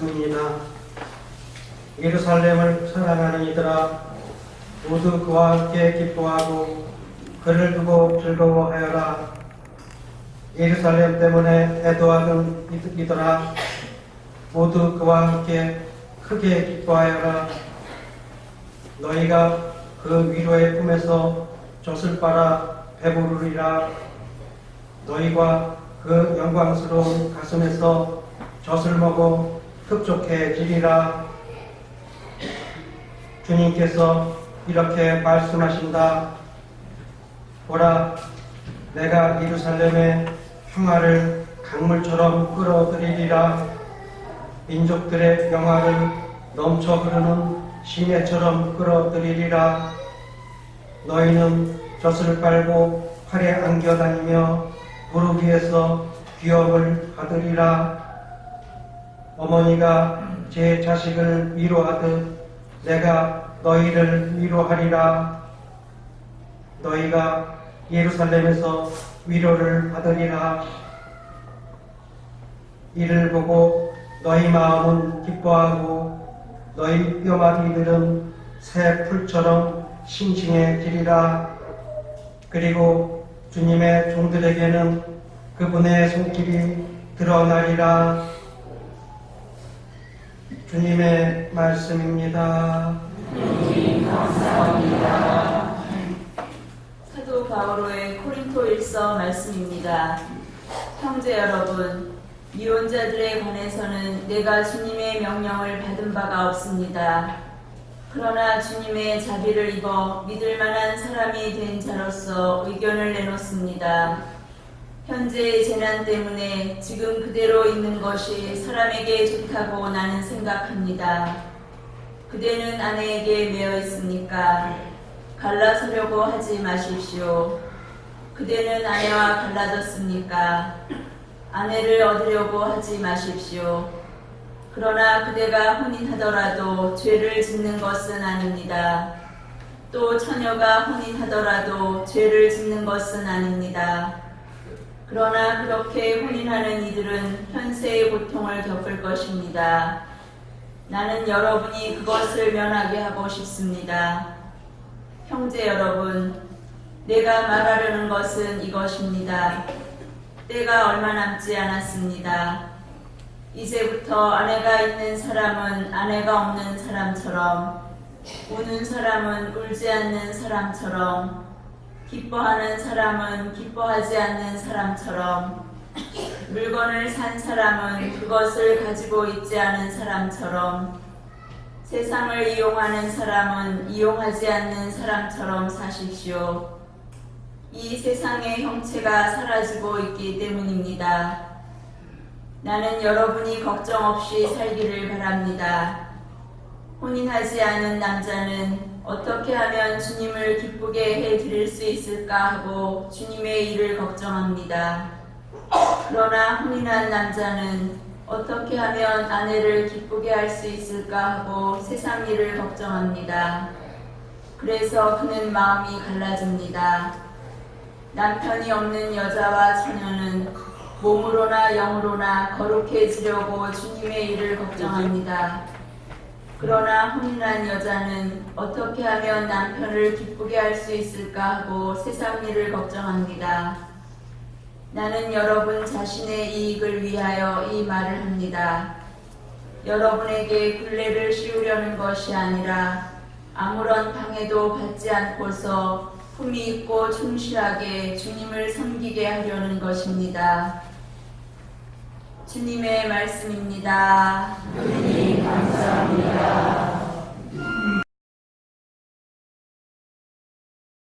말씀입니다. 예루살렘을 사랑하는 이들아 모두 그와 함께 기뻐하고 그를 두고 즐거워하여라. 예루살렘 때문에 애도하던 이들- 이들아 모두 그와 함께 크게 기뻐하여라. 너희가 그 위로의 꿈에서 젖을 빨아 배부르리라. 너희가 그 영광스러운 가슴에서 젖을 먹어 흡족해지리라. 주님께서 이렇게 말씀하신다. 보라, 내가 예루살렘에 평화를 강물처럼 끌어들이리라. 민족들의 영화를 넘쳐 흐르는 시내처럼 끌어들이리라. 너희는 젖을 빨고 팔에 안겨 다니며 무릎 위에서 귀업을 받으리라. 어머니가 제 자식을 위로하듯 내가 너희를 위로하리라. 너희가 예루살렘에서 위로를 받으리라. 이를 보고 너희 마음은 기뻐하고 너희 뼈마디들은 새 풀처럼 싱싱해지리라. 그리고 주님의 종들에게는 그분의 손길이 드러나리라. 주님의 말씀입니다. 사도 바오로의 코린토 일서 말씀입니다. 형제 여러분, 이혼자들에 관해서는 내가 주님의 명령을 받은 바가 없습니다. 그러나 주님의 자비를 입어 믿을 만한 사람이 된 자로서 의견을 내놓습니다. 현재의 재난 때문에 지금 그대로 있는 것이 사람에게 좋다고 나는 생각합니다. 그대는 아내에게 매여 있습니까? 갈라서려고 하지 마십시오. 그대는 아내와 갈라졌습니까? 아내를 얻으려고 하지 마십시오. 그러나 그대가 혼인하더라도 죄를 짓는 것은 아닙니다. 또 처녀가 혼인하더라도 죄를 짓는 것은 아닙니다. 그러나 그렇게 혼인하는 이들은 현세의 고통을 겪을 것입니다. 나는 여러분이 그것을 면하게 하고 싶습니다. 형제 여러분, 내가 말하려는 것은 이것입니다. 때가 얼마 남지 않았습니다. 이제부터 아내가 있는 사람은 아내가 없는 사람처럼, 우는 사람은 울지 않는 사람처럼, 기뻐하는 사람은 기뻐하지 않는 사람처럼, 물건을 산 사람은 그것을 가지고 있지 않은 사람처럼, 세상을 이용하는 사람은 이용하지 않는 사람처럼 사십시오. 이 세상의 형체가 사라지고 있기 때문입니다. 나는 여러분이 걱정 없이 살기를 바랍니다. 혼인하지 않은 남자는 어떻게 하면 주님을 기쁘게 해 드릴 수 있을까 하고 주님의 일을 걱정합니다. 그러나 혼인한 남자는 어떻게 하면 아내를 기쁘게 할 수 있을까 하고 세상 일을 걱정합니다. 그래서 그는 마음이 갈라집니다. 남편이 없는 여자와 처녀는 몸으로나 영으로나 거룩해지려고 주님의 일을 걱정합니다. 그러나 혼인한 여자는 어떻게 하면 남편을 기쁘게 할 수 있을까 하고 세상 일을 걱정합니다. 나는 여러분 자신의 이익을 위하여 이 말을 합니다. 여러분에게 굴레를 씌우려는 것이 아니라 아무런 방해도 받지 않고서 품이 있고 충실하게 주님을 섬기게 하려는 것입니다. 주님의 말씀입니다. 감사합니다.